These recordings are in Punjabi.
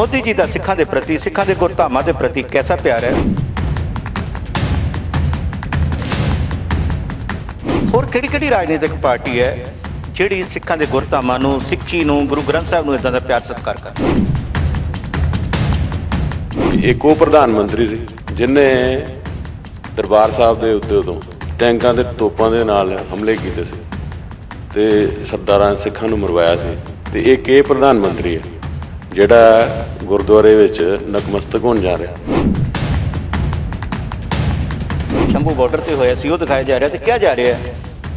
ਮੋਦੀ ਜੀ ਦਾ ਸਿੱਖਾਂ ਦੇ ਪ੍ਰਤੀ, ਸਿੱਖਾਂ ਦੇ ਗੁਰਧਾਮਾਂ ਦੇ ਪ੍ਰਤੀ ਕੈਸਾ ਪਿਆਰ ਹੈ? ਹੋਰ ਕਿਹੜੀ ਕਿਹੜੀ ਰਾਜਨੀਤਿਕ ਪਾਰਟੀ ਹੈ ਜਿਹੜੀ ਸਿੱਖਾਂ ਦੇ ਗੁਰਧਾਮਾਂ ਨੂੰ, ਸਿੱਖੀ ਨੂੰ, ਗੁਰੂ ਗ੍ਰੰਥ ਸਾਹਿਬ ਨੂੰ ਇਦਾਂ ਦਾ ਪਿਆਰ, ਸਤਿਕਾਰ ਕਰਦੀ ਇੱਕ ਉਹ ਪ੍ਰਧਾਨ ਮੰਤਰੀ ਸੀ, ਜਿਨੇ ਦਰਬਾਰ ਸਾਹਿਬ ਦੇ ਉੱਤੇ ਉਦੋਂ ਟੈਂਕਾਂ ਤੇ ਤੋਪਾਂ ਦੇ ਨਾਲ ਹਮਲੇ ਕੀਤੇ ਸੀ ਤੇ ਸਰਦਾਰਾਂ ਸਿੱਖਾਂ ਨੂੰ ਮਰਵਾਇਆ ਸੀ ਤੇ ਇੱਕ ਇਹ ਪ੍ਰਧਾਨ ਮੰਤਰੀ ਹੈ। ਜਿਹੜਾ ਗੁਰਦੁਆਰੇ ਵਿੱਚ ਨਕਮਸਤਕ ਹੋਣ ਜਾ ਰਿਹਾ। ਸ਼ੰਭੂ ਬਾਰਡਰ ਤੇ ਹੋਇਆ ਸੀ ਉਹ ਦਿਖਾਇਆ ਜਾ ਰਿਹਾ ਤੇ ਕਿਹਾ ਜਾ ਰਿਹਾ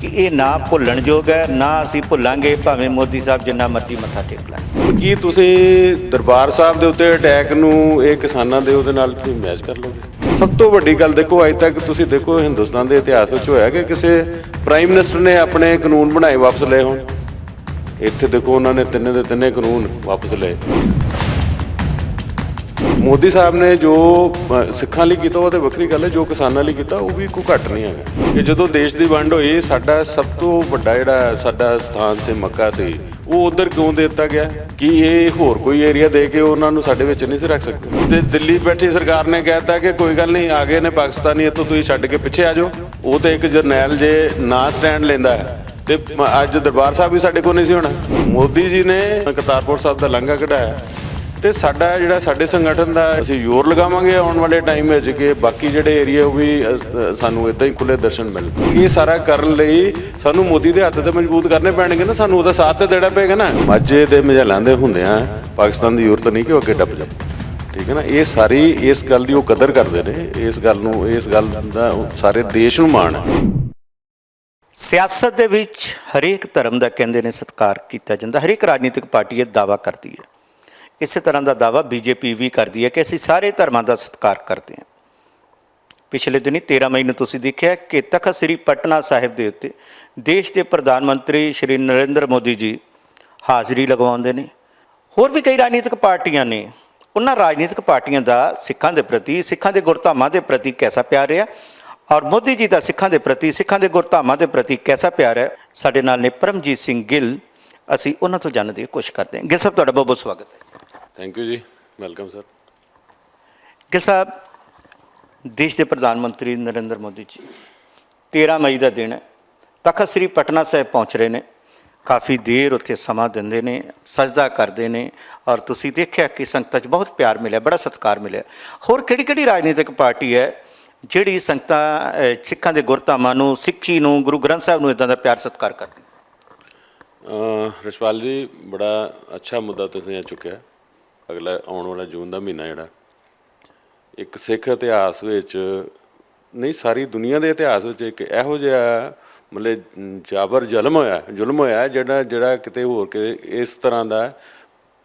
ਕਿ ਇਹ ਨਾ ਭੁੱਲਣ ਯੋਗ ਹੈ ਨਾ ਅਸੀਂ ਭੁੱਲਾਂਗੇ ਭਾਵੇਂ ਮੋਦੀ ਸਾਹਿਬ ਜਿੰਨਾ ਮਰਜ਼ੀ ਮੱਥਾ ਟੇਕ ਲੈਣ। ਕੀ ਤੁਸੀਂ ਦਰਬਾਰ ਸਾਹਿਬ ਦੇ ਉੱਤੇ ਅਟੈਕ ਨੂੰ ਇਹ ਕਿਸਾਨਾਂ ਦੇ ਉਹਦੇ ਨਾਲ ਤੁਸੀਂ ਮੈਚ ਕਰ ਲਓਗੇ? ਸਭ ਤੋਂ ਵੱਡੀ ਗੱਲ ਦੇਖੋ ਅੱਜ ਤੱਕ ਤੁਸੀਂ ਦੇਖੋ ਹਿੰਦੁਸਤਾਨ ਦੇ ਇਤਿਹਾਸ ਵਿੱਚ ਹੋਇਆ ਕਿ ਕਿਸੇ ਪ੍ਰਾਈਮ ਮਿਨਿਸਟਰ ਨੇ ਆਪਣੇ ਕਾਨੂੰਨ ਬਣਾਏ ਵਾਪਸ ਲਏ ਹੋਣ। ਇੱਥੇ ਦੇਖੋ ਉਹਨਾਂ ਨੇ ਤਿੰਨੇ ਦੇ ਤਿੰਨੇ ਕਾਨੂੰਨ ਵਾਪਸ ਲਏ। ਮੋਦੀ ਸਾਹਿਬ ਨੇ ਜੋ ਸਿੱਖਾਂ ਲਈ ਕੀਤਾ, ਉਹ ਤੇ ਵੱਖਰੀ ਗੱਲ ਹੈ, ਜੋ ਕਿਸਾਨਾਂ ਲਈ ਕੀਤਾ, ਉਹ ਵੀ ਕੋਈ ਘੱਟ ਨਹੀਂ ਹੈਗਾ। ਕਿ ਜਦੋਂ ਦੇਸ਼ ਦੀ ਵੰਡ ਹੋਈ, ਸਾਡਾ ਸਭ ਤੋਂ ਵੱਡਾ ਜਿਹੜਾ ਸਾਡਾ ਸਥਾਨ ਸੀ, ਮੱਕਾ ਸੀ, ਉਹ ਉਧਰ ਕਿਉਂ ਦੇ ਦਿੱਤਾ ਗਿਆ? ਕਿ ਇਹ ਹੋਰ ਕੋਈ ਏਰੀਆ ਦੇ ਕੇ ਉਹਨਾਂ ਨੂੰ ਸਾਡੇ ਵਿੱਚ ਨਹੀਂ ਸੀ ਰੱਖ ਸਕਦੇ? ਤੇ ਦਿੱਲੀ ਬੈਠੀ ਸਰਕਾਰ ਨੇ ਕਹਿਤਾ ਕਿ ਕੋਈ ਗੱਲ ਨਹੀਂ, ਆ ਗਏ ਨੇ ਪਾਕਿਸਤਾਨੀ, ਇੱਥੋਂ ਤੁਸੀਂ ਛੱਡ ਕੇ ਪਿੱਛੇ ਆ ਜਾਓ। ਉਹ ਤੇ ਇੱਕ ਜਰਨੈਲ ਜੇ ਨਾ ਸਟੈਂਡ ਲੈਂਦਾ ਹੈ ਤੇ ਅੱਜ ਦਰਬਾਰ ਸਾਹਿਬ ਵੀ ਸਾਡੇ ਕੋਲ ਨਹੀਂ ਸੀ ਹੋਣਾ। ਮੋਦੀ ਜੀ ਨੇ ਕਰਤਾਰਪੁਰ ਸਾਹਿਬ ਦਾ ਲੰਘਾ ਕਢਾਇਆ। ਤੇ ਸਾਡਾ ਜਿਹੜਾ ਸਾਡੇ ਸੰਗਠਨ ਦਾ ਅਸੀਂ ਜ਼ੋਰ ਲਗਾਵਾਂਗੇ ਆਉਣ ਵਾਲੇ ਟਾਈਮ ਵਿੱਚ ਕਿ ਬਾਕੀ ਜਿਹੜੇ ਏਰੀਆ ਉਹ ਵੀ ਸਾਨੂੰ ਇਦਾਂ ਹੀ ਖੁੱਲੇ ਦਰਸ਼ਨ ਮਿਲਣ। ਇਹ ਸਾਰਾ ਕਰਨ ਲਈ ਸਾਨੂੰ ਮੋਦੀ ਦੇ ਹੱਥ ਤੇ ਮਜ਼ਬੂਤ ਕਰਨੇ ਪੈਣਗੇ ਨਾ, ਸਾਨੂੰ ਉਹਦਾ ਸਾਥ ਤੇ ਦੇਣਾ ਪਏਗਾ ਨਾ। ਮਾਝੇ ਦੇ ਮਜ਼ਲਾਂ ਦੇ ਹੁੰਦਿਆਂ ਪਾਕਿਸਤਾਨ ਦੀ ਜ਼ਰੂਰਤ ਨਹੀਂ ਕਿ ਉਹ ਅੱਗੇ ਡੱਬ ਜਾਏ ਠੀਕ ਹੈ ਨਾ? ਇਹ ਸਾਰੀ ਇਸ ਗੱਲ ਦੀ ਉਹ ਕਦਰ ਕਰਦੇ ਨੇ। ਇਸ ਗੱਲ ਨੂੰ, ਇਸ ਗੱਲ ਦਾ ਸਾਰੇ ਦੇਸ਼ ਨੂੰ ਮਾਣ ਹੈ। ਸਿਆਸਤ ਦੇ ਵਿੱਚ ਹਰੇਕ ਧਰਮ ਦਾ ਕਹਿੰਦੇ ਨੇ ਸਤਿਕਾਰ ਕੀਤਾ ਜਾਂਦਾ, ਹਰੇਕ ਰਾਜਨੀਤਿਕ ਪਾਰਟੀ ਇਹ ਦਾਵਾ ਕਰਦੀ ਹੈ। ਇਸੇ ਤਰ੍ਹਾਂ ਦਾ ਦਾਵਾ ਬੀਜੇਪੀ ਵੀ ਕਰਦੀ ਹੈ ਕਿ ਅਸੀਂ ਸਾਰੇ ਧਰਮਾਂ ਦਾ ਸਤਿਕਾਰ ਕਰਦੇ ਹਾਂ। ਪਿਛਲੇ ਦਿਨੀ 13 ਮਈ ਨੂੰ ਤੁਸੀਂ ਦੇਖਿਆ ਕਿ ਤਖਤ ਸ੍ਰੀ ਪਟਨਾ ਸਾਹਿਬ ਦੇ ਉੱਤੇ ਦੇਸ਼ ਦੇ ਪ੍ਰਧਾਨ ਮੰਤਰੀ ਸ਼੍ਰੀ ਨਰਿੰਦਰ ਮੋਦੀ ਜੀ ਹਾਜ਼ਰੀ ਲਗਵਾਉਂਦੇ ਨੇ। ਹੋਰ ਵੀ ਕਈ ਰਾਜਨੀਤਿਕ ਪਾਰਟੀਆਂ ਨੇ। ਉਹਨਾਂ ਰਾਜਨੀਤਿਕ ਪਾਰਟੀਆਂ ਦਾ ਸਿੱਖਾਂ ਦੇ ਪ੍ਰਤੀ, ਸਿੱਖਾਂ ਦੇ ਗੁਰਧਾਮਾਂ ਦੇ ਪ੍ਰਤੀ ਕੈਸਾ ਪਿਆਰ ਰਿਹਾ? ਔਰ ਮੋਦੀ ਜੀ ਦਾ ਸਿੱਖਾਂ ਦੇ ਪ੍ਰਤੀ ਸਿੱਖਾਂ ਦੇ ਗੁਰਧਾਮਾਂ ਦੇ ਪ੍ਰਤੀ ਕੈਸਾ ਪਿਆਰ ਹੈ? ਸਾਡੇ ਨਾਲ ਨੇ ਪਰਮਜੀਤ ਸਿੰਘ ਗਿੱਲ। ਅਸੀਂ ਉਹਨਾਂ ਤੋਂ ਜਾਣਨ ਦੀ ਕੋਸ਼ਿਸ਼ ਕਰਦੇ ਹਾਂ। ਗਿੱਲ ਸਾਹਿਬ ਤੁਹਾਡਾ ਬਹੁਤ ਬਹੁਤ ਸਵਾਗਤ ਹੈ। ਥੈਂਕ ਯੂ ਜੀ। ਵੈਲਕਮ ਸਰ ਗਿੱਲ ਸਾਹਿਬ ਦੇਸ਼ ਦੇ ਪ੍ਰਧਾਨ ਮੰਤਰੀ ਨਰਿੰਦਰ ਮੋਦੀ ਜੀ 13 ਮਈ ਦਾ ਦਿਨ ਹੈ। ਤਖਤ ਸ੍ਰੀ ਪਟਨਾ ਸਾਹਿਬ ਪਹੁੰਚ ਰਹੇ ਨੇ। ਕਾਫੀ ਦੇਰ ਉੱਥੇ ਸਮਾਂ ਦਿੰਦੇ ਨੇ ਸਜਦਾ ਕਰਦੇ ਨੇ ਔਰ ਤੁਸੀਂ ਦੇਖਿਆ ਕਿ ਸੰਗਤਾਂ 'ਚ ਬਹੁਤ ਪਿਆਰ ਮਿਲਿਆ ਬੜਾ ਸਤਿਕਾਰ ਮਿਲਿਆ। ਹੋਰ ਕਿਹੜੀ ਕਿਹੜੀ ਰਾਜਨੀਤਿਕ ਪਾਰਟੀ ਹੈ ਜਿਹੜੀ ਸੰਗਤਾਂ ਸਿੱਖਾਂ ਦੇ ਗੁਰਧਾਮਾਂ ਨੂੰ, ਸਿੱਖੀ ਨੂੰ, ਗੁਰੂ ਗ੍ਰੰਥ ਸਾਹਿਬ ਨੂੰ ਇਦਾਂ ਦਾ ਪਿਆਰ, ਸਤਿਕਾਰ ਕਰਦੀ ਅਹ ਜੀ, ਬੜਾ ਅੱਛਾ ਮੁੱਦਾ ਤੁਸੀਂ ਆ ਚੁੱਕਿਆ। ਅਗਲਾ ਆਉਣ ਵਾਲਾ ਜੂਨ ਦਾ ਮਹੀਨਾ ਜਿਹੜਾ। ਇੱਕ ਸਿੱਖ ਇਤਿਹਾਸ ਵਿੱਚ, ਨਹੀਂ, ਸਾਰੀ ਦੁਨੀਆ ਦੇ ਇਤਿਹਾਸ ਵਿੱਚ ਇੱਕ ਇਹੋ ਜਿਹਾ, ਮਤਲਬ, ਜਾਬਰ ਜ਼ੁਲਮ ਹੋਇਆ ਜ਼ੁਲਮ ਹੋਇਆ ਜਿਹੜਾ ਜਿਹੜਾ ਕਿਤੇ ਹੋਰ ਕਿ ਇਸ ਤਰ੍ਹਾਂ ਦਾ,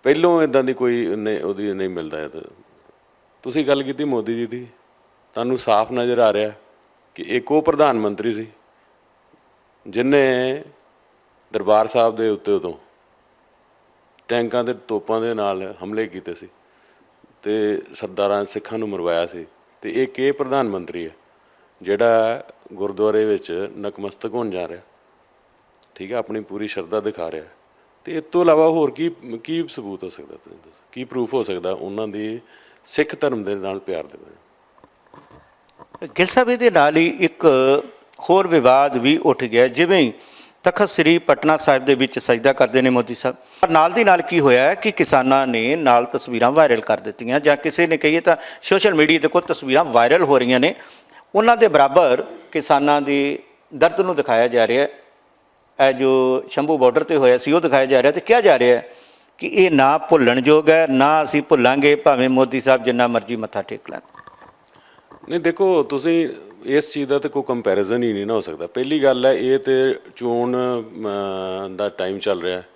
ਪਹਿਲੋਂ ਇਦਾਂ ਦੀ ਕੋਈ ਨਹੀਂ, ਉਹਦੀ ਨਹੀਂ ਮਿਲਦਾ। ਤੁਸੀਂ ਗੱਲ ਕੀਤੀ ਮੋਦੀ ਜੀ ਦੀ? ਤੁਹਾਨੂੰ ਸਾਫ਼ ਨਜ਼ਰ ਆ ਰਿਹਾ ਕਿ ਇੱਕ ਉਹ ਪ੍ਰਧਾਨ ਮੰਤਰੀ ਸੀ ਜਿਨੇ ਦਰਬਾਰ ਸਾਹਿਬ ਦੇ ਉੱਤੇ ਉਦੋਂ ਟੈਂਕਾਂ ਤੇ ਤੋਪਾਂ ਦੇ ਨਾਲ ਹਮਲੇ ਕੀਤੇ ਸੀ ਤੇ ਸਰਦਾਰਾਂ ਸਿੱਖਾਂ ਨੂੰ ਮਰਵਾਇਆ ਸੀ ਤੇ ਇਹ ਇਹ ਪ੍ਰਧਾਨ ਮੰਤਰੀ ਹੈ ਜਿਹੜਾ ਗੁਰਦੁਆਰੇ ਵਿੱਚ ਨਕਮਸਤਕ ਹੋਣ ਜਾ ਰਿਹਾ। ਠੀਕ ਹੈ, ਆਪਣੀ ਪੂਰੀ ਸ਼ਰਧਾ ਦਿਖਾ ਰਿਹਾ। ਤੇ ਇਸ ਤੋਂ ਇਲਾਵਾ ਹੋਰ ਕੀ ਕੀ ਸਬੂਤ ਹੋ ਸਕਦਾ ਤੁਸੀਂ ਕੀ ਪ੍ਰੂਫ ਹੋ ਸਕਦਾ ਉਹਨਾਂ ਦੀ ਸਿੱਖ ਧਰਮ ਦੇ ਨਾਲ ਪਿਆਰ ਦੇ ਬਾਰੇ? ਗਿੱਲ ਸਾਹਿਬ, ਇਹਦੇ ਨਾਲ ਹੀ ਇੱਕ ਹੋਰ ਵਿਵਾਦ ਵੀ ਉੱਠ ਗਿਆ, ਜਿਵੇਂ ਤਖਤ ਸ੍ਰੀ ਪਟਨਾ ਸਾਹਿਬ ਦੇ ਵਿੱਚ ਸਜਦਾ ਕਰਦੇ ਨੇ ਮੋਦੀ ਸਾਹਿਬ। ਪਰ ਨਾਲ ਦੀ ਨਾਲ ਕੀ ਹੋਇਆ ਕਿ ਕਿਸਾਨਾਂ ਨੇ ਨਾਲ ਤਸਵੀਰਾਂ ਵਾਇਰਲ ਕਰ ਦਿੱਤੀਆਂ, ਜਾਂ ਕਿਸੇ ਨੇ ਕਹੀਏ ਤਾਂ ਸੋਸ਼ਲ ਮੀਡੀਆ ਤੇ ਕੋਈ ਤਸਵੀਰਾਂ ਵਾਇਰਲ ਹੋ ਰਹੀਆਂ ਨੇ। ਉਹਨਾਂ ਦੇ ਬਰਾਬਰ ਕਿਸਾਨਾਂ ਦੇ ਦਰਦ ਨੂੰ ਦਿਖਾਇਆ ਜਾ ਰਿਹਾ ਹੈ। ਇਹ ਜੋ ਸ਼ੰਭੂ ਬਾਰਡਰ ਤੇ ਹੋਇਆ ਸੀ, ਉਹ ਦਿਖਾਇਆ ਜਾ ਰਿਹਾ ਤੇ ਕਿਹਾ ਜਾ ਰਿਹਾ ਹੈ ਕਿ ਇਹ ਨਾ ਭੁੱਲਣ ਯੋਗ ਹੈ, ਨਾ ਅਸੀਂ ਭੁੱਲਾਂਗੇ, ਭਾਵੇਂ ਮੋਦੀ ਸਾਹਿਬ ਜਿੰਨਾ ਮਰਜ਼ੀ ਮੱਥਾ ਟੇਕ ਲੈਣ। ਨਹੀਂ, ਦੇਖੋ, ਤੁਸੀਂ ਇਸ ਚੀਜ਼ ਦਾ ਤਾਂ ਕੋਈ ਕੰਪੈਰੀਜ਼ਨ ਹੀ ਨਹੀਂ ਨਾ ਹੋ ਸਕਦਾ। ਪਹਿਲੀ ਗੱਲ ਹੈ, ਇਹ ਤੇ ਚੋਣ ਦਾ ਟਾਈਮ ਚੱਲ ਰਿਹਾ ਹੈ।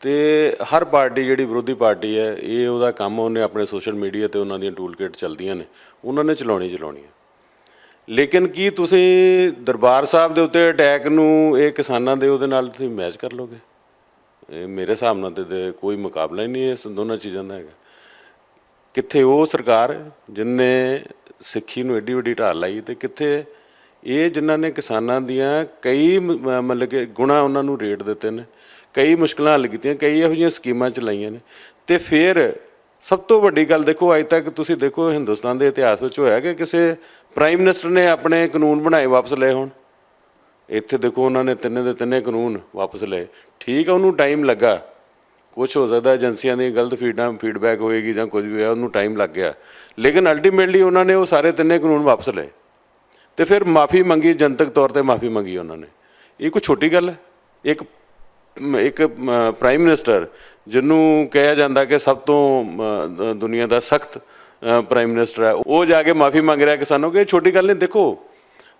ਤੇ ਹਰ ਪਾਰਟੀ ਜਿਹੜੀ ਵਿਰੋਧੀ ਪਾਰਟੀ ਹੈ, ਇਹ ਉਹਦਾ ਕੰਮ ਉਹਨੇ ਆਪਣੇ ਸੋਸ਼ਲ ਮੀਡੀਆ ਤੇ ਉਹਨਾਂ ਦੀਆਂ ਟੂਲ ਕਿਟ ਚੱਲਦੀਆਂ ਨੇ। ਉਹਨਾਂ ਨੇ ਚਲਾਉਣੀ ਚਲਾਉਣੀ ਹੈ। ਲੇਕਿਨ ਕੀ ਤੁਸੀਂ ਦਰਬਾਰ ਸਾਹਿਬ ਦੇ ਉੱਤੇ ਅਟੈਕ ਨੂੰ ਇਹ ਕਿਸਾਨਾਂ ਦੇ ਉਹਦੇ ਨਾਲ ਤੁਸੀਂ ਮੈਚ ਕਰ ਲੋਗੇ? ਇਹ ਮੇਰੇ ਹਿਸਾਬ ਨਾਲ ਤੇ- ਕੋਈ ਮੁਕਾਬਲਾ ਹੀ ਨਹੀਂ ਇਸ ਦੋਨਾਂ ਚੀਜ਼ਾਂ ਦਾ ਹੈਗਾ। ਕਿੱਥੇ ਉਹ ਸਰਕਾਰ ਹੈ ਜਿਨਨੇ ਸਿੱਖੀ ਨੂੰ ਏਡੀ ਵੱਡੀ ਢਾਲ ਲਾਈ ਤੇ ਕਿੱਥੇ ਇਹ ਜਿਨ੍ਹਾਂ ਨੇ ਕਿਸਾਨਾਂ ਦੀਆਂ ਕਈ ਮਤਲਬ ਕਿ ਗੁਣਾ ਉਹਨਾਂ ਨੂੰ ਰੇਟ ਦਿੱਤੇ ਨੇ, ਕਈ ਮੁਸ਼ਕਲਾਂ ਹੱਲ ਕੀਤੀਆਂ, ਕਈ ਇਹੋ ਜਿਹੀਆਂ ਸਕੀਮਾਂ ਚਲਾਈਆਂ ਨੇ ਤੇ ਫਿਰ ਸਭ ਤੋਂ ਵੱਡੀ ਗੱਲ ਦੇਖੋ, ਅੱਜ ਤੱਕ ਤੁਸੀਂ ਦੇਖੋ ਹਿੰਦੁਸਤਾਨ ਦੇ ਇਤਿਹਾਸ ਵਿੱਚ ਹੋਇਆ ਕਿ ਕਿਸੇ ਪ੍ਰਾਈਮ ਮਿਨਿਸਟਰ ਨੇ ਆਪਣੇ ਕਾਨੂੰਨ ਬਣਾਏ ਵਾਪਸ ਲਏ ਹੋਣ। ਇੱਥੇ ਦੇਖੋ ਉਹਨਾਂ ਨੇ ਤਿੰਨੇ ਦੇ ਤਿੰਨੇ ਕਾਨੂੰਨ ਵਾਪਸ ਲਏ। ਠੀਕ ਆ, ਉਹਨੂੰ ਟਾਈਮ ਲੱਗਾ। ਕੁਝ ਹੋ ਸਕਦਾ ਏਜੰਸੀਆਂ ਦੀ ਗਲਤ ਫੀਡਾਂ ਫੀਡਬੈਕ ਹੋਏਗੀ ਜਾਂ ਕੁਝ ਵੀ ਹੋਇਆ ਉਹਨੂੰ ਟਾਈਮ ਲੱਗ ਗਿਆ। ਲੇਕਿਨ ਅਲਟੀਮੇਟਲੀ ਉਹਨਾਂ ਨੇ ਉਹ ਸਾਰੇ ਤਿੰਨੇ ਕਾਨੂੰਨ ਵਾਪਸ ਲਏ। ਤੇ ਫਿਰ ਮਾਫੀ ਮੰਗੀ ਜਨਤਕ ਤੌਰ ਤੇ ਮਾਫੀ ਮੰਗੀ ਉਹਨਾਂ ਨੇ। ਇਹ ਕੋਈ ਛੋਟੀ ਗੱਲ ਹੈ? ਇੱਕ ਇੱਕ ਪ੍ਰਾਈਮ ਮਿਨਿਸਟਰ ਜਿਹਨੂੰ ਕਿਹਾ ਜਾਂਦਾ ਕਿ ਸਭ ਤੋਂ ਅ, ਦੁਨੀਆ ਦਾ ਸਖਤ ਪ੍ਰਾਈਮ ਮਿਨਿਸਟਰ ਹੈ ਉਹ ਜਾ ਕੇ ਮਾਫੀ ਮੰਗ ਰਿਹਾ ਕਿਸਾਨੋਂ ਕਿ ਇਹ ਛੋਟੀ ਗੱਲ ਨਹੀਂ ਦੇਖੋ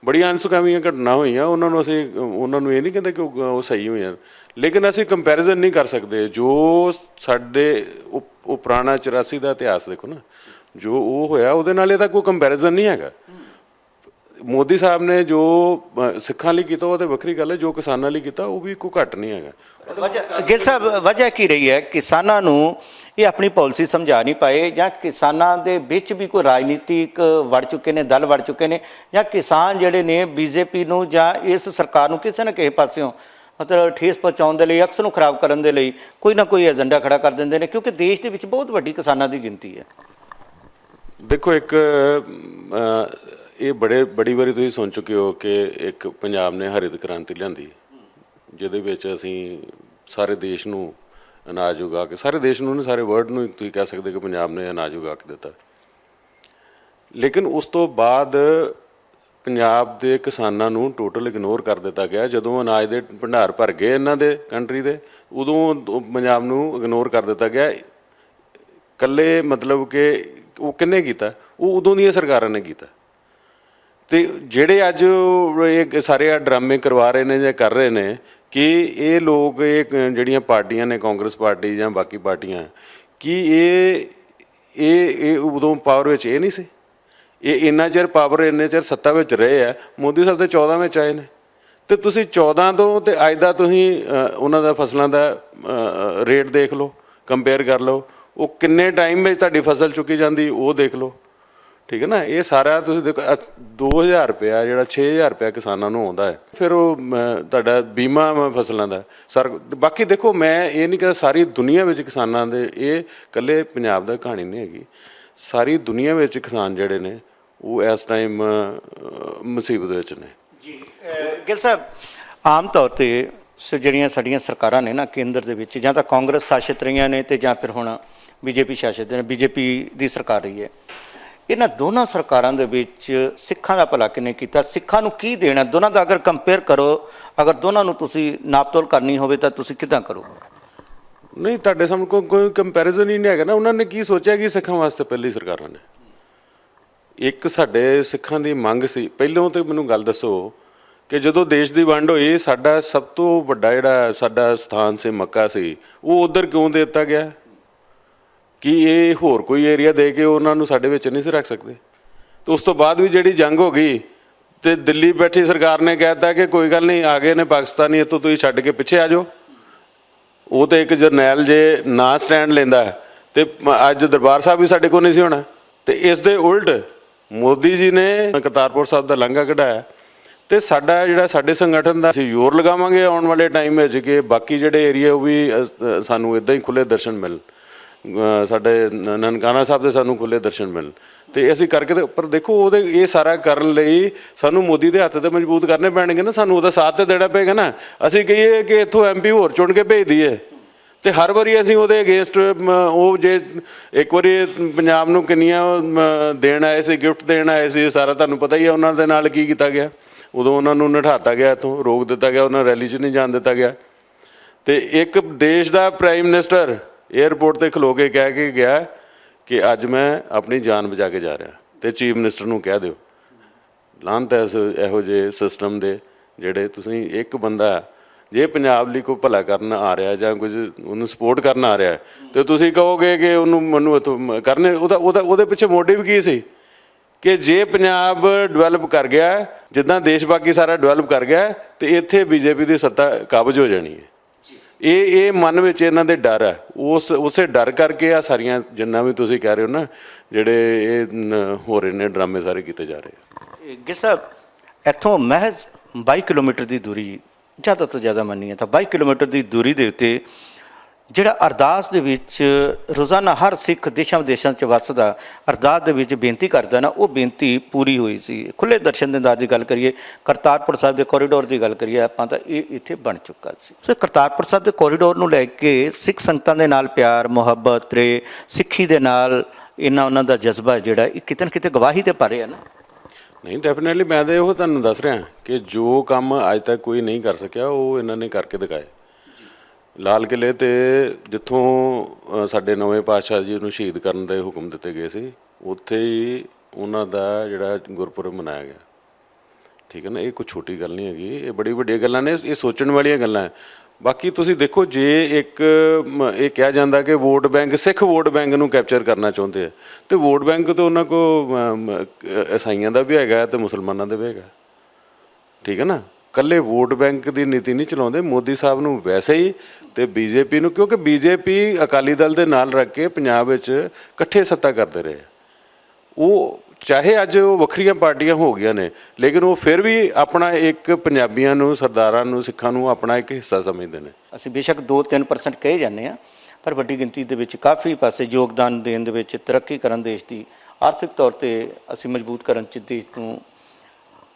ਬੜੀਆਂ ਅਨਸੁਖਾਵੀਆਂ ਘਟਨਾ ਹੋਈਆਂ ਉਹਨਾਂ ਨੂੰ ਅਸੀਂ ਉਹਨਾਂ ਨੂੰ ਇਹ ਨਹੀਂ ਕਹਿੰਦੇ ਕਿ ਉਹ ਉਹ ਸਹੀ ਹੋਈਆਂ। ਲੇਕਿਨ ਅਸੀਂ ਕੰਪੈਰੀਜ਼ਨ ਨਹੀਂ ਕਰ ਸਕਦੇ। ਜੋ ਸਾਡੇ ਉਹ ਉਹ ਪੁਰਾਣਾ 84 ਦਾ ਇਤਿਹਾਸ ਦੇਖੋ ਨਾ, ਜੋ ਉਹ ਹੋਇਆ, ਉਹਦੇ ਨਾਲ ਇਹਦਾ ਕੋਈ ਕੰਪੈਰੀਜ਼ਨ ਨਹੀਂ ਹੈਗਾ। ਮੋਦੀ ਸਾਹਿਬ ਨੇ ਜੋ ਸਿੱਖਾਂ ਲਈ ਕੀਤਾ, ਉਹ ਤੇ ਵੱਖਰੀ ਗੱਲ ਹੈ, ਜੋ ਕਿਸਾਨਾਂ ਲਈ ਕੀਤਾ, ਉਹ ਵੀ ਕੋਈ ਘੱਟ ਨਹੀਂ ਹੈਗਾ। ਵਜ੍ਹਾ, ਗਿਲ ਸਾਹਿਬ, ਵਜ੍ਹਾ ਕੀ ਰਹੀ ਹੈ? ਕਿਸਾਨਾਂ ਨੂੰ ਇਹ ਆਪਣੀ ਪਾਲਿਸੀ ਸਮਝਾ ਨਹੀਂ ਪਾਏ, ਜਾਂ ਕਿਸਾਨਾਂ ਦੇ ਵਿੱਚ ਵੀ ਕੋਈ ਰਾਜਨੀਤਿਕ ਵੜ ਚੁੱਕੇ ਨੇ, ਦਲ ਵੜ ਚੁੱਕੇ ਨੇ, ਜਾਂ ਕਿਸਾਨ ਜਿਹੜੇ ਨੇ, ਬੀਜੇਪੀ ਨੂੰ ਜਾਂ ਇਸ ਸਰਕਾਰ ਨੂੰ ਕਿਸੇ ਨਾ ਕਿਸੇ ਪਾਸਿਓਂ ਮਤਲਬ ਠੇਸ ਪਹੁੰਚਾਉਣ ਦੇ ਲਈ, ਅਕਸ ਨੂੰ ਖਰਾਬ ਕਰਨ ਦੇ ਲਈ ਕੋਈ ਨਾ ਕੋਈ ਏਜੰਡਾ ਖੜਾ ਕਰ ਦਿੰਦੇ ਨੇ, ਕਿਉਂਕਿ ਦੇਸ਼ ਦੇ ਵਿੱਚ ਬਹੁਤ ਵੱਡੀ ਕਿਸਾਨਾਂ ਦੀ ਗਿਣਤੀ ਹੈ। ਦੇਖੋ ਇੱਕ ਇਹ ਬੜੇ, ਬੜੀ ਵਾਰੀ ਤੁਸੀਂ ਸੁਣ ਚੁੱਕੇ ਹੋ ਕਿ ਇੱਕ ਪੰਜਾਬ ਨੇ ਹਰਿਤ ਕ੍ਰਾਂਤੀ ਲਿਆਂਦੀ। ਜਿਹਦੇ ਵਿੱਚ ਅਸੀਂ ਸਾਰੇ ਦੇਸ਼ ਨੂੰ ਅਨਾਜ ਉਗਾ ਕੇ, ਸਾਰੇ ਦੇਸ਼ ਨੂੰ ਨਹੀਂ ਸਾਰੇ ਵਰਲਡ ਨੂੰ ਤੁਸੀਂ ਕਹਿ ਸਕਦੇ ਕਿ ਪੰਜਾਬ ਨੇ ਅਨਾਜ ਉਗਾ ਕੇ ਦਿੱਤਾ। ਲੇਕਿਨ ਉਸ ਤੋਂ ਬਾਅਦ ਪੰਜਾਬ ਦੇ ਕਿਸਾਨਾਂ ਨੂੰ ਟੋਟਲ ਇਗਨੋਰ ਕਰ ਦਿੱਤਾ ਗਿਆ। ਜਦੋਂ ਅਨਾਜ ਦੇ ਭੰਡਾਰ ਭਰ ਗਏ ਇਹਨਾਂ ਦੇ ਕੰਟਰੀ ਦੇ, ਉਦੋਂ ਪੰਜਾਬ ਨੂੰ ਇਗਨੋਰ ਕਰ ਦਿੱਤਾ ਗਿਆ। ਕੱਲੇ ਮਤਲਬ ਕਿ ਉਹ ਕਿੰਨੇ ਕੀਤਾ? ਉਹ ਉਦੋਂ ਦੀਆਂ ਸਰਕਾਰਾਂ ਨੇ ਕੀਤਾ। ਤੇ ਜਿਹੜੇ ਅੱਜ ਇਹ ਸਾਰੇ ਆ ਡਰਾਮੇ ਕਰਵਾ ਰਹੇ ਨੇ ਜਾਂ ਕਰ ਰਹੇ ਨੇ ਕਿ ਇਹ ਲੋਕ, ਇਹ ਜਿਹੜੀਆਂ ਪਾਰਟੀਆਂ ਨੇ, ਕਾਂਗਰਸ ਪਾਰਟੀ ਜਾਂ ਬਾਕੀ ਪਾਰਟੀਆਂ, ਕਿ ਇਹ ਇਹ ਇਹ ਉਦੋਂ ਪਾਵਰ ਵਿੱਚ ਇਹ ਨਹੀਂ ਸੀ? ਇਹ ਇੰਨਾ ਚਿਰ ਪਾਵਰ ਇੰਨੇ ਚਿਰ ਸੱਤਾ ਵਿੱਚ ਰਹੇ ਆ, ਮੋਦੀ ਸਾਹਿਬ ਤੇ 14 ਵਿੱਚ ਆਏ ਨੇ। ਤੇ ਤੁਸੀਂ 14 ਤੋਂ ਤੇ ਅੱਜ ਦਾ ਤੁਸੀਂ ਉਹਨਾਂ ਦਾ ਫਸਲਾਂ ਦਾ ਰੇਟ ਦੇਖ ਲਓ ਕੰਪੇਅਰ ਕਰ ਲਓ, ਉਹ ਕਿੰਨੇ ਟਾਈਮ ਵਿੱਚ ਤੁਹਾਡੀ ਫਸਲ ਚੁੱਕੀ ਜਾਂਦੀ, ਉਹ ਦੇਖ ਲਓ। ਠੀਕ ਹੈ ਨਾ? ਇਹ ਸਾਰਾ ਤੁਸੀਂ ਦੇਖੋ ਅ- 2000 ਰੁਪਇਆ, ਜਿਹੜਾ 6000 ਰੁਪਇਆ ਕਿਸਾਨਾਂ ਨੂੰ ਆਉਂਦਾ ਹੈ। ਫਿਰ ਉਹ ਤੁਹਾਡਾ ਬੀਮਾ ਫਸਲਾਂ ਦਾ, ਸਰ ਬਾਕੀ ਦੇਖੋ, ਮੈਂ ਇਹ ਨਹੀਂ ਕਹਿੰਦਾ ਸਾਰੀ ਦੁਨੀਆ ਵਿੱਚ ਕਿਸਾਨਾਂ ਦੇ, ਇਹ ਇਕੱਲੇ ਪੰਜਾਬ ਦਾ ਕਹਾਣੀ ਨਹੀਂ ਹੈਗੀ। ਸਾਰੀ ਦੁਨੀਆ ਵਿੱਚ ਕਿਸਾਨ ਜਿਹੜੇ ਨੇ, ਉਹ ਇਸ ਟਾਈਮ ਮੁਸੀਬਤ ਵਿੱਚ ਨੇ। ਜੀ ਗਿਲ ਸਾਹਿਬ, ਆਮ ਤੌਰ ਤੇ ਸ- ਜਿਹੜੀਆਂ ਸਾਡੀਆਂ ਸਰਕਾਰਾਂ ਨੇ ਨਾ ਕੇਂਦਰ ਦੇ ਵਿੱਚ, ਜਾਂ ਤਾਂ ਕਾਂਗਰਸ ਸ਼ਾਸਿਤ ਰਹੀਆਂ ਨੇ ਤੇ ਜਾਂ ਫਿਰ ਹੁਣ ਬੀਜੇਪੀ ਸ਼ਾਸਿਤ ਨੇ, ਬੀਜੇਪੀ ਦੀ ਸਰਕਾਰ ਰਹੀ ਹੈ। ਇਹਨਾਂ ਦੋਨਾਂ ਸਰਕਾਰਾਂ ਦੇ ਵਿੱਚ ਸਿੱਖਾਂ ਦਾ ਭਲਾ ਕਿਨੇ ਕੀਤਾ? ਸਿੱਖਾਂ ਨੂੰ ਕੀ ਦੇਣਾ? ਦੋਨਾਂ ਦਾ ਅਗਰ ਕੰਪੇਅਰ ਕਰੋ, ਅਗਰ ਦੋਨਾਂ ਨੂੰ ਤੁਸੀਂ ਨਾਪਤੋਲ ਕਰਨੀ ਹੋਵੇ ਤਾਂ ਤੁਸੀਂ ਕਿਦਾਂ ਕਰੋਗੇ? ਨਹੀਂ, ਤੁਹਾਡੇ ਸਾਹਮਣੇ ਕੋਈ ਕੰਪੈਰੀਜ਼ਨ ਹੀ ਨਹੀਂ ਹੈਗਾ ਨਾ। ਉਹਨਾਂ ਨੇ ਕੀ ਸੋਚਿਆ ਕਿ ਸਿੱਖਾਂ ਵਾਸਤੇ ਪਹਿਲੀ ਸਰਕਾਰਾਂ ਨੇ ਇੱਕ ਸਾਡੇ ਸਿੱਖਾਂ ਦੀ ਮੰਗ ਸੀ। ਪਹਿਲੋਂ ਤੇ ਮੈਨੂੰ ਗੱਲ ਦੱਸੋ ਕਿ ਜਦੋਂ ਦੇਸ਼ ਦੀ ਵੰਡ ਹੋਈ, ਸਾਡਾ ਸਭ ਤੋਂ ਵੱਡਾ ਜਿਹੜਾ ਸਾਡਾ ਸਥਾਨ ਸੀ, ਮੱਕਾ ਸੀ, ਉਹ ਉਧਰ ਕਿਉਂ ਦੇ ਦਿੱਤਾ ਗਿਆ? ਕਿ ਇਹ ਹੋਰ ਕੋਈ ਏਰੀਆ ਦੇ ਕੇ ਉਹਨਾਂ ਨੂੰ ਸਾਡੇ ਵਿੱਚ ਨਹੀਂ ਸੀ ਰੱਖ ਸਕਦੇ? ਤੇ ਉਸ ਤੋਂ ਬਾਅਦ ਵੀ ਜਿਹੜੀ ਜੰਗ ਹੋ ਗਈ, ਤੇ ਦਿੱਲੀ ਬੈਠੀ ਸਰਕਾਰ ਨੇ ਕਹਿਤਾ ਕਿ ਕੋਈ ਗੱਲ ਨਹੀਂ, ਆ ਗਏ ਨੇ ਪਾਕਿਸਤਾਨੀ, ਇੱਥੋਂ ਤੁਸੀਂ ਛੱਡ ਕੇ ਪਿੱਛੇ ਆ ਜਾਓ। ਉਹ ਤੇ ਇੱਕ ਜਰਨੈਲ ਜੇ ਨਾ ਸਟੈਂਡ ਲੈਂਦਾ ਹੈ, ਤੇ ਅੱਜ ਦਰਬਾਰ ਸਾਹਿਬ ਵੀ ਸਾਡੇ ਕੋਲ ਨਹੀਂ ਸੀ ਹੋਣਾ। ਤੇ ਇਸ ਦੇ ਉਲਟ ਮੋਦੀ ਜੀ ਨੇ ਕਰਤਾਰਪੁਰ ਸਾਹਿਬ ਦਾ ਲਾਂਘਾ ਕਢਾਇਆ। ਤੇ ਸਾਡਾ ਜਿਹੜਾ ਸਾਡੇ ਸੰਗਠਨ ਦਾ ਅਸੀਂ ਜ਼ੋਰ ਲਗਾਵਾਂਗੇ ਆਉਣ ਵਾਲੇ ਟਾਈਮ ਵਿੱਚ ਕਿ ਬਾਕੀ ਜਿਹੜੇ ਏਰੀਆ ਉਹ ਵੀ ਸਾਨੂੰ ਇਦਾਂ ਹੀ ਖੁੱਲੇ ਦਰਸ਼ਨ ਮਿਲਣ। ਸਾਡੇ ਨਨਕਾਣਾ ਸਾਹਿਬ ਦੇ ਸਾਨੂੰ ਖੁੱਲੇ ਦਰਸ਼ਨ ਮਿਲਣ। ਤੇ ਅਸੀਂ ਕਰਕੇ ਤੇ ਪਰ ਦੇਖੋ, ਉਹਦੇ ਇਹ ਸਾਰਾ ਕਰਨ ਲਈ ਸਾਨੂੰ ਮੋਦੀ ਦੇ ਹੱਥ ਤੇ ਮਜ਼ਬੂਤ ਕਰਨੇ ਪੈਣਗੇ ਨਾ, ਸਾਨੂੰ ਉਹਦਾ ਸਾਥ ਤੇ ਦੇਣਾ ਪਏਗਾ ਨਾ। ਅਸੀਂ ਕਹੀਏ ਕਿ ਇੱਥੋਂ ਐਮਪੀ ਹੋਰ ਚੁਣ ਕੇ ਭੇਜ ਦਈਏ। ਤੇ ਹਰ ਵਾਰੀ ਅਸੀਂ ਉਹਦੇ ਅਗੇਂਸਟ ਉਹ ਜੇ ਇੱਕ ਵਾਰੀ ਪੰਜਾਬ ਨੂੰ ਕਿੰਨੀਆਂ ਦੇਣ ਆਏ ਸੀ, ਗਿਫਟ ਦੇਣ ਆਏ ਸੀ ਸਾਰਾ ਤੁਹਾਨੂੰ ਪਤਾ ਹੀ ਹੈ ਉਹਨਾਂ ਦੇ ਨਾਲ ਕੀ ਕੀਤਾ ਗਿਆ। ਉਦੋਂ ਉਹਨਾਂ ਨੂੰ ਨਿਠਾਤਾ ਗਿਆ ਇੱਥੋਂ, ਰੋਕ ਦਿੱਤਾ ਗਿਆ, ਉਹਨਾਂ ਰੈਲੀ 'ਚ ਨਹੀਂ ਜਾਣ ਦਿੱਤਾ ਗਿਆ। ਤੇ ਇੱਕ ਦੇਸ਼ ਦਾ ਪ੍ਰਾਈਮ ਮਿਨਿਸਟਰ 에ਅਰਪੋਰਟ ਤੇ ਖਲੋ ਕੇ ਕਹਿ ਕੇ ਗਿਆ ਕਿ ਅੱਜ ਮੈਂ ਆਪਣੀ ਜਾਨ ਬਚਾ ਕੇ ਜਾ ਰਿਹਾ। ਤੇ ਚੀਫ ਮਿਨਿਸਟਰ ਨੂੰ ਕਹਿ ਦਿਓ। ਲਾਂਤ ਐ ਇਸ ਇਹੋ ਜਿਹੇ ਸਿਸਟਮ ਦੇ ਜਿਹੜੇ ਤੁਸੀਂ ਇੱਕ ਬੰਦਾ ਜੇ ਪੰਜਾਬ ਲਈ ਕੋਈ ਭਲਾ ਕਰਨ ਆ ਰਿਹਾ ਜਾਂ ਕੁਝ ਉਹਨੂੰ ਸਪੋਰਟ ਕਰਨ ਆ ਰਿਹਾ, ਤੇ ਤੁਸੀਂ ਕਹੋਗੇ ਕਿ ਉਹਨੂੰ ਮੈਨੂੰ ਇੱਥੋਂ ਕਰਨੇ, ਉਹਦਾ ਉਹਦਾ, ਉਹਦੇ ਪਿੱਛੇ ਮੋਟਿਵ ਕੀ ਸੀ? ਕਿ ਜੇ ਪੰਜਾਬ ਡਿਵੈਲਪ ਕਰ ਗਿਆ, ਜਿੱਦਾਂ ਦੇਸ਼ ਬਾਕੀ ਸਾਰਾ ਡਿਵੈਲਪ ਕਰ ਗਿਆ, ਤੇ ਇੱਥੇ ਬੀਜੇਪੀ ਦੀ ਸੱਤਾ ਕਾਬਜ ਹੋ ਜਾਣੀ ਹੈ। ਇਹ ਇਹ ਮਨ ਵਿੱਚ ਇਹਨਾਂ ਦੇ ਡਰ ਹੈ ਉਸ, ਉਸੇ ਡਰ ਕਰਕੇ ਆ ਸਾਰੀਆਂ ਜਿੰਨਾ ਵੀ ਤੁਸੀਂ ਕਹਿ ਰਹੇ ਹੋ ਨਾ, ਜਿਹੜੇ ਇਹ ਹੋ ਰਹੇ ਨੇ, ਡਰਾਮੇ ਸਾਰੇ ਕੀਤੇ ਜਾ ਰਹੇ ਆ। ਇਹ ਗਿਲ ਸਾਹਿਬ, ਇੱਥੋਂ ਮਹਿਜ਼ 22 ਕਿਲੋਮੀਟਰ ਦੀ ਦੂਰੀ, ਜ਼ਿਆਦਾ ਤੋਂ ਜ਼ਿਆਦਾ ਮੰਨੀਏ ਤਾਂ 22 ਕਿਲੋਮੀਟਰ ਦੀ ਦੂਰੀ ਦੇ ਉੱਤੇ ਜਿਹੜਾ ਅਰਦਾਸ ਦੇ ਵਿੱਚ ਰੋਜ਼ਾਨਾ ਹਰ ਸਿੱਖ ਦੇਸ਼ਾਂ ਵਿਦੇਸ਼ਾਂ 'ਚ ਵੱਸਦਾ, ਅਰਦਾਸ ਦੇ ਵਿੱਚ ਬੇਨਤੀ ਕਰਦਾ ਨਾ, ਉਹ ਬੇਨਤੀ ਪੂਰੀ ਹੋਈ ਸੀ। ਖੁੱਲੇ ਦਰਸ਼ਨ ਦੇ ਦਿਦਾਰ ਦੀ ਗੱਲ ਕਰੀਏ, ਕਰਤਾਰਪੁਰ ਸਾਹਿਬ ਦੇ ਕੋਰੀਡੋਰ ਦੀ ਗੱਲ ਕਰੀਏ ਆਪਾਂ ਤਾਂ ਇਹ ਇੱਥੇ ਬਣ ਚੁੱਕਾ ਸੀ। ਸੋ ਕਰਤਾਰਪੁਰ ਸਾਹਿਬ ਦੇ ਕੋਰੀਡੋਰ ਨੂੰ ਲੈ ਕੇ ਸਿੱਖ ਸੰਗਤਾਂ ਦੇ ਨਾਲ ਪਿਆਰ, ਮੁਹੱਬਤ ਤੇ ਸਿੱਖੀ ਦੇ ਨਾਲ ਇਹਨਾਂ ਉਹਨਾਂ ਦਾ ਜਜ਼ਬਾ ਜਿਹੜਾ ਇਹ ਕਿਤੇ ਨਾ ਕਿਤੇ ਗਵਾਹੀ ਤੇ ਭਰੇ ਆ ਨਾ। ਨਹੀਂ ਡੈਫੀਨਿਟਲੀ ਮੈਂ ਤਾਂ ਉਹ ਤੁਹਾਨੂੰ ਦੱਸ ਰਿਹਾ ਕਿ ਜੋ ਕੰਮ ਅੱਜ ਤੱਕ ਕੋਈ ਨਹੀਂ ਕਰ ਸਕਿਆ, ਉਹ ਇਹਨਾਂ ਨੇ ਕਰਕੇ ਦਿਖਾਇਆ ਲਾਲ ਕਿਲੇ ਤੇ ਜਿੱਥੋਂ ਸਾਡੇ ਨਵੇਂ ਪਾਤਸ਼ਾਹ ਜੀ ਨੂੰ ਸ਼ਹੀਦ ਕਰਨ ਦੇ ਹੁਕਮ ਦਿੱਤੇ ਗਏ ਸੀ, ਉੱਥੇ ਹੀ ਉਹਨਾਂ ਦਾ ਜਿਹੜਾ ਗੁਰਪੁਰਬ ਮਨਾਇਆ ਗਿਆ। ਠੀਕ ਹੈ ਨਾ? ਇਹ ਕੋਈ ਛੋਟੀ ਗੱਲ ਨਹੀਂ ਹੈਗੀ। ਇਹ ਬੜੀ ਵੱਡੀਆਂ ਗੱਲਾਂ ਨੇ, ਇਹ ਸੋਚਣ ਵਾਲੀਆਂ ਗੱਲਾਂ ਹੈ। ਬਾਕੀ ਤੁਸੀਂ ਦੇਖੋ, ਜੇ ਇੱਕ ਇਹ ਕਿਹਾ ਜਾਂਦਾ ਕਿ vote bank, Sikh vote bank ਨੂੰ ਕੈਪਚਰ ਕਰਨਾ ਚਾਹੁੰਦੇ ਆ, ਤੇ ਵੋਟ ਬੈਂਕ ਤਾਂ ਉਹਨਾਂ ਕੋ ਈਸਾਈਆਂ ਦਾ ਵੀ ਹੈਗਾ ਤੇ ਮੁਸਲਮਾਨਾਂ ਦਾ ਵੀ ਹੈਗਾ। ਠੀਕ ਹੈ ਨਾ? ਕੱਲੇ ਵੋਟ ਬੈਂਕ ਦੀ ਨੀਤੀ ਨਹੀਂ ਚਲਾਉਂਦੇ, ਮੋਦੀ ਸਾਹਿਬ ਨੂੰ ਵੈਸੇ ਹੀ ਤੇ ਬੀਜੇਪੀ ਨੂੰ, ਕਿਉਂਕਿ ਬੀਜੇਪੀ ਅਕਾਲੀ ਦਲ ਦੇ ਨਾਲ ਰੱਖ ਕੇ ਪੰਜਾਬ ਵਿੱਚ ਇਕੱਠੇ ਸੱਤਾ ਕਰਦੇ ਰਹੇ। ਉਹ ਚਾਹੇ ਅੱਜ ਉਹ ਵੱਖਰੀਆਂ ਪਾਰਟੀਆਂ ਹੋ ਗਈਆਂ ਨੇ, ਲੇਕਿਨ ਉਹ ਫਿਰ ਵੀ ਆਪਣਾ ਇੱਕ ਪੰਜਾਬੀਆਂ ਨੂੰ, ਸਰਦਾਰਾਂ ਨੂੰ, ਸਿੱਖਾਂ ਨੂੰ ਆਪਣਾ ਇੱਕ ਹਿੱਸਾ ਸਮਝਦੇ ਨੇ। ਅਸੀਂ ਬੇਸ਼ੱਕ 2-3% ਕਹੇ ਜਾਂਦੇ ਆ ਪਰ ਵੱਡੀ ਗਿਣਤੀ ਦੇ ਵਿੱਚ ਕਾਫੀ ਪਾਸੇ ਯੋਗਦਾਨ ਦੇਣ ਦੇ ਵਿੱਚ ਤਰੱਕੀ ਕਰਨ ਦੇਸ਼ ਦੀ ਆਰਥਿਕ ਤੌਰ ਤੇ ਅਸੀਂ ਮਜ਼ਬੂਤ ਕਰਨ ਚ ਦੇਸ਼ ਨੂੰ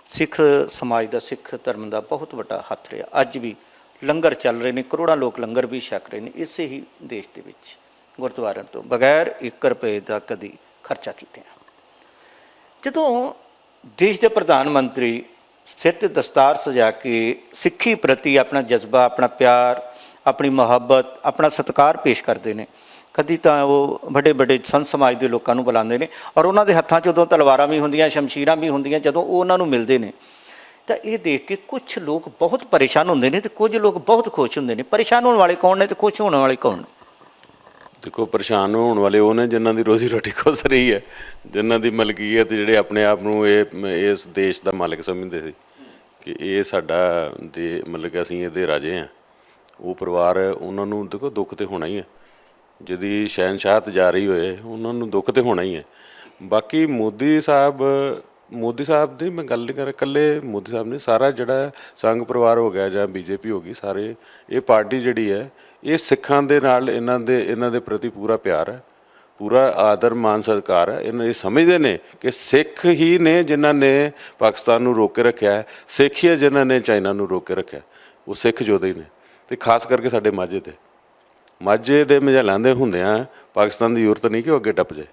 ਸਿੱਖ ਸਮਾਜ ਦਾ, ਸਿੱਖ ਧਰਮ ਦਾ ਬਹੁਤ ਵੱਡਾ ਹੱਥ ਰਿਹਾ। ਅੱਜ ਵੀ ਲੰਗਰ ਚੱਲ ਰਹੇ ਨੇ, ਕਰੋੜਾਂ ਲੋਕ ਲੰਗਰ ਵੀ ਛਕ ਰਹੇ ਨੇ ਇਸੇ ਹੀ ਦੇਸ਼ ਦੇ ਵਿੱਚ, ਗੁਰਦੁਆਰਿਆਂ ਤੋਂ ਬਗੈਰ 1 ਰੁਪਏ ਦਾ ਕਦੀ ਖਰਚਾ ਕੀਤੇ ਆ। ਜਦੋਂ ਦੇਸ਼ ਦੇ ਪ੍ਰਧਾਨ ਮੰਤਰੀ ਸਿਰ ਤੇ ਦਸਤਾਰ ਸਜਾ ਕੇ ਸਿੱਖੀ ਪ੍ਰਤੀ ਆਪਣਾ ਜਜ਼ਬਾ, ਆਪਣਾ ਪਿਆਰ, ਆਪਣੀ ਮੁਹੱਬਤ, ਆਪਣਾ ਸਤਿਕਾਰ ਪੇਸ਼ ਕਰਦੇ ਨੇ ਕਦੀ ਤਾਂ ਉਹ ਵੱਡੇ ਵੱਡੇ ਸੰਤ ਸਮਾਜ ਦੇ ਲੋਕਾਂ ਨੂੰ ਬੁਲਾਉਂਦੇ ਨੇ ਔਰ ਉਹਨਾਂ ਦੇ ਹੱਥਾਂ 'ਚ ਉਦੋਂ ਤਲਵਾਰਾਂ ਵੀ ਹੁੰਦੀਆਂ, ਸ਼ਮਸ਼ੀਰਾਂ ਵੀ ਹੁੰਦੀਆਂ, ਜਦੋਂ ਉਹ ਉਹਨਾਂ ਨੂੰ ਮਿਲਦੇ ਨੇ। ਤਾਂ ਇਹ ਦੇਖ ਕੇ ਕੁਝ ਲੋਕ ਬਹੁਤ ਪਰੇਸ਼ਾਨ ਹੁੰਦੇ ਨੇ ਤੇ ਕੁਝ ਲੋਕ ਬਹੁਤ ਖੁਸ਼ ਹੁੰਦੇ ਨੇ। ਪਰੇਸ਼ਾਨ ਹੋਣ ਵਾਲੇ ਕੌਣ ਨੇ ਤੇ ਖੁਸ਼ ਹੋਣ ਵਾਲੇ ਕੌਣ ਨੇ? ਦੇਖੋ, ਪਰੇਸ਼ਾਨ ਹੋਣ ਵਾਲੇ ਉਹ ਨੇ ਜਿਨ੍ਹਾਂ ਦੀ ਰੋਜ਼ੀ ਰੋਟੀ ਖੁੱਸ ਰਹੀ ਹੈ, ਜਿਨ੍ਹਾਂ ਦੀ ਮਲਕੀਅਤ ਜਿਹੜੇ ਆਪਣੇ ਆਪ ਨੂੰ ਇਹ ਇਸ ਦੇਸ਼ ਦਾ ਮਾਲਕ ਸਮਝਦੇ ਸੀ ਕਿ ਇਹ ਸਾਡਾ ਦੇ ਮਤਲਬ ਕਿ ਅਸੀਂ ਇਹਦੇ ਰਾਜੇ ਆ ਉਹ ਪਰਿਵਾਰ ਉਹਨਾਂ ਨੂੰ ਦੇਖੋ ਦੁੱਖ ਤੇ ਹੋਣਾ ਹੀ ਹੈ। ਜਿਹਦੀ ਸ਼ਹਿਨਸ਼ਾਹਤ ਜਾ ਰਹੀ ਹੋਏ, ਉਹਨਾਂ ਨੂੰ ਦੁੱਖ ਤੇ ਹੋਣਾ ਹੀ ਹੈ। ਬਾਕੀ ਮੋਦੀ ਸਾਹਿਬ ਮੋਦੀ ਸਾਹਿਬ ਦੀ ਮੈਂ ਗੱਲ ਨਹੀਂ ਕਰ ਇਕੱਲੇ ਮੋਦੀ ਸਾਹਿਬ ਨੇ ਸਾਰਾ ਜਿਹੜਾ ਸੰਘ ਪਰਿਵਾਰ ਹੋ ਗਿਆ ਜਾਂ ਬੀਜੇਪੀ ਹੋ ਗਈ, ਸਾਰੇ, ਇਹ ਪਾਰਟੀ ਜਿਹੜੀ ਹੈ, ਇਹ ਸਿੱਖਾਂ ਦੇ ਨਾਲ ਇਹਨਾਂ ਦੇ ਇਹਨਾਂ ਦੇ ਪ੍ਰਤੀ ਪੂਰਾ ਪਿਆਰ ਹੈ, ਪੂਰਾ ਆਦਰ ਮਾਨ ਸਤਿਕਾਰ ਹੈ। ਇਹਨਾਂ ਇਹ ਸਮਝਦੇ ਨੇ ਕਿ ਸਿੱਖ ਹੀ ਨੇ ਜਿਨ੍ਹਾਂ ਨੇ ਪਾਕਿਸਤਾਨ ਨੂੰ ਰੋਕ ਕੇ ਰੱਖਿਆ ਹੈ, ਸਿੱਖ ਹੀ ਹੈ ਜਿਨ੍ਹਾਂ ਨੇ ਚਾਈਨਾ ਨੂੰ ਰੋਕ ਕੇ ਰੱਖਿਆ ਉਹ ਸਿੱਖ ਯੋਧੇ ਹੀ ਨੇ ਤੇ ਖਾਸ ਕਰਕੇ ਸਾਡੇ ਮਾਝੇ ਤੇ ਮਾਝੇ ਦੇ ਮਝਾਲਾਂ ਦੇ ਹੁੰਦਿਆਂ ਪਾਕਿਸਤਾਨ ਦੀ ਜ਼ਰੂਰਤ ਨਹੀਂ ਕਿ ਉਹ ਅੱਗੇ ਟੱਪ ਜਾਏ।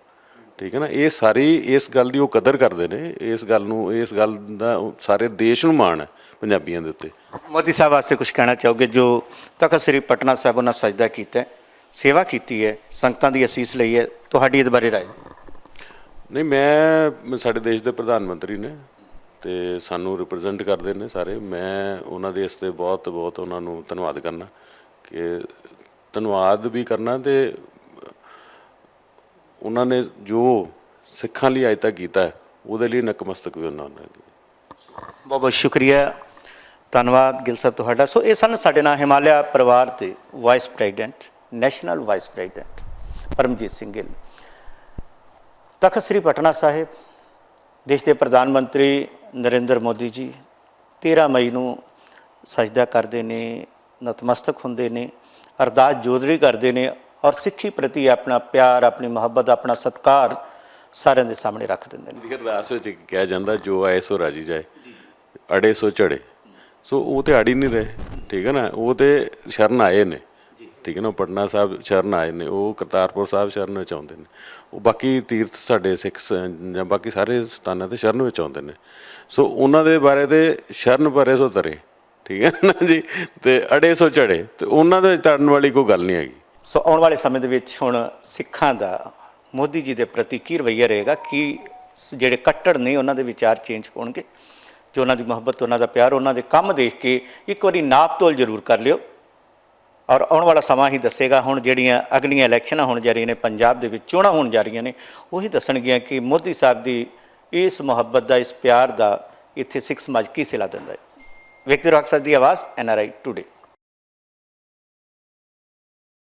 ਠੀਕ ਹੈ ਨਾ? ਇਹ ਸਾਰੀ ਇਸ ਗੱਲ ਦੀ ਉਹ ਕਦਰ ਕਰਦੇ ਨੇ। ਇਸ ਗੱਲ ਨੂੰ ਇਸ ਗੱਲ ਦਾ ਸਾਰੇ ਦੇਸ਼ ਨੂੰ ਮਾਣ ਹੈ ਪੰਜਾਬੀਆਂ ਦੇ ਉੱਤੇ। ਮੋਦੀ ਸਾਹਿਬ ਵਾਸਤੇ ਕੁਝ ਕਹਿਣਾ ਚਾਹੋਗੇ? ਜੋ ਤਖਤ ਸ੍ਰੀ ਪਟਨਾ ਸਾਹਿਬ ਉਹਨਾਂ ਸਜਦਾ ਕੀਤਾ ਸੇਵਾ ਕੀਤੀ ਹੈ। ਸੰਗਤਾਂ ਦੀ ਅਸੀਸ ਲਈ ਹੈ। ਤੁਹਾਡੀ ਇਹਦੇ ਬਾਰੇ ਰਾਏ। ਨਹੀਂ ਮੈਂ ਸਾਡੇ ਦੇਸ਼ ਦੇ ਪ੍ਰਧਾਨ ਮੰਤਰੀ ਨੇ ਤੇ ਸਾਨੂੰ ਰਿਪਰੈਜ਼ੈਂਟ ਕਰਦੇ ਨੇ ਸਾਰੇ। ਮੈਂ ਉਹਨਾਂ ਦੇ ਇਸ ਤੇ ਬਹੁਤ ਬਹੁਤ ਉਹਨਾਂ ਨੂੰ ਧੰਨਵਾਦ ਕਰਨਾ ਕਿ ਧੰਨਵਾਦ ਵੀ ਕਰਨਾ ਤੇ ਉਹਨਾਂ ਨੇ ਜੋ ਸਿੱਖਾਂ ਲਈ ਅਜ ਤੱਕ ਕੀਤਾ ਹੈ, ਉਹਦੇ ਲਈ ਨਕਮਸਤਕ ਵੀ ਉਹਨਾਂ ਨੇ ਬਹੁਤ ਬਹੁਤ ਸ਼ੁਕਰੀਆ। ਧੰਨਵਾਦ ਗਿਲ ਸਾਹਿਬ ਤੁਹਾਡਾ। ਸੋ ਇਹ ਸਨ ਸਾਡੇ ਨਾਲ ਹਿਮਾਲਿਆ ਪਰਿਵਾਰ ਦੇ vice president national vice president Paramjit Singh Gill. Takht Sri Patna Sahib ਦੇਸ਼ ਦੇ ਪ੍ਰਧਾਨ ਮੰਤਰੀ ਨਰਿੰਦਰ ਮੋਦੀ ਜੀ 13 ਮਈ ਨੂੰ ਸਜਦਾ ਕਰਦੇ ਨੇ ਨਤਮਸਤਕ ਹੁੰਦੇ ਨੇ। ਅਰਦਾਸ ਜੋਦਰੀ ਕਰਦੇ ਨੇ ਔਰ ਸਿੱਖੀ ਪ੍ਰਤੀ ਆਪਣਾ ਪਿਆਰ ਆਪਣੀ ਮੁਹੱਬਤ ਆਪਣਾ ਸਤਿਕਾਰ ਸਾਰਿਆਂ ਦੇ ਸਾਹਮਣੇ ਰੱਖ ਦਿੰਦੇ ਨੇ। ਅਰਦਾਸ ਵਿੱਚ ਕਿਹਾ ਜਾਂਦਾ ਜੋ ਆਏ ਸੋ ਰਾਜੀ ਜਾਏ ਅੜੇ ਸੋ ਝੜੇ ਸੋ ਉਹ ਤੇ ਅੜੀ ਨਹੀਂ ਰਹੇ ਠੀਕ ਹੈ ਨਾ? ਉਹ ਤੇ ਸ਼ਰਨ ਆਏ ਨੇ। ਠੀਕ ਹੈ ਨਾ? ਪਟਨਾ ਸਾਹਿਬ ਸ਼ਰਨ ਆਏ ਨੇ ਉਹ ਕਰਤਾਰਪੁਰ ਸਾਹਿਬ ਸ਼ਰਨ ਵਿੱਚ ਆਉਂਦੇ ਨੇ। ਉਹ ਬਾਕੀ ਤੀਰਥ ਸਾਡੇ ਸਿੱਖ ਜਾਂ ਬਾਕੀ ਸਾਰੇ ਸਥਾਨਾਂ ਤੇ ਸ਼ਰਨ ਵਿੱਚ ਆਉਂਦੇ ਨੇ। ਸੋ ਉਹਨਾਂ ਦੇ ਬਾਰੇ ਤੇ ਸ਼ਰਨ ਪਰੇ ਸੋ ਤਰੇ। ਠੀਕ ਹੈ ਨਾ ਜੀ? ਤੇ ਅੜੇ ਸੋ ਚੜੇ। ਤੇ ਉਹਨਾਂ ਦੇ ਤੜਨ ਵਾਲੀ ਕੋਈ ਗੱਲ ਨਹੀਂ ਹੈਗੀ। ਸੋ ਆਉਣ ਵਾਲੇ ਸਮੇਂ ਦੇ ਵਿੱਚ ਹੁਣ ਸਿੱਖਾਂ ਦਾ ਮੋਦੀ ਜੀ ਦੇ ਪ੍ਰਤੀ ਕੀ ਰਵੱਈਆ ਰਹੇਗਾ? ਕਿ ਜਿਹੜੇ ਕੱਟੜ ਨੇ ਉਹਨਾਂ ਦੇ ਵਿਚਾਰ ਚੇਂਜ ਹੋਣਗੇ? ਜੋ ਉਹਨਾਂ ਦੀ ਮੁਹੱਬਤ, ਉਹਨਾਂ ਦਾ ਪਿਆਰ, ਉਹਨਾਂ ਦੇ ਕੰਮ ਦੇਖ ਕੇ ਇੱਕ ਵਾਰੀ ਨਾਪ ਤੋਲ ਜ਼ਰੂਰ ਕਰ ਲਿਓ। ਔਰ ਆਉਣ ਵਾਲਾ ਸਮਾਂ ਹੀ ਦੱਸੇਗਾ, ਹੁਣ ਜਿਹੜੀਆਂ ਅਗਲੀਆਂ ਇਲੈਕਸ਼ਨਾਂ ਹੋਣ ਜਾ ਰਹੀਆਂ ਨੇ, ਪੰਜਾਬ ਦੇ ਵਿੱਚ ਚੋਣਾਂ ਹੋਣ ਜਾ ਰਹੀਆਂ ਨੇ, ਉਹੀ ਦੱਸਣਗੀਆਂ ਕਿ ਮੋਦੀ ਸਾਹਿਬ ਦੀ ਇਸ ਮੁਹੱਬਤ ਦਾ, ਇਸ ਪਿਆਰ ਦਾ ਇੱਥੇ ਸਿੱਖ ਸਮਾਜ ਕੀ ਸਿਲਾ ਦਿੰਦਾ ਹੈ। Vyakti Raksadi was NRI today.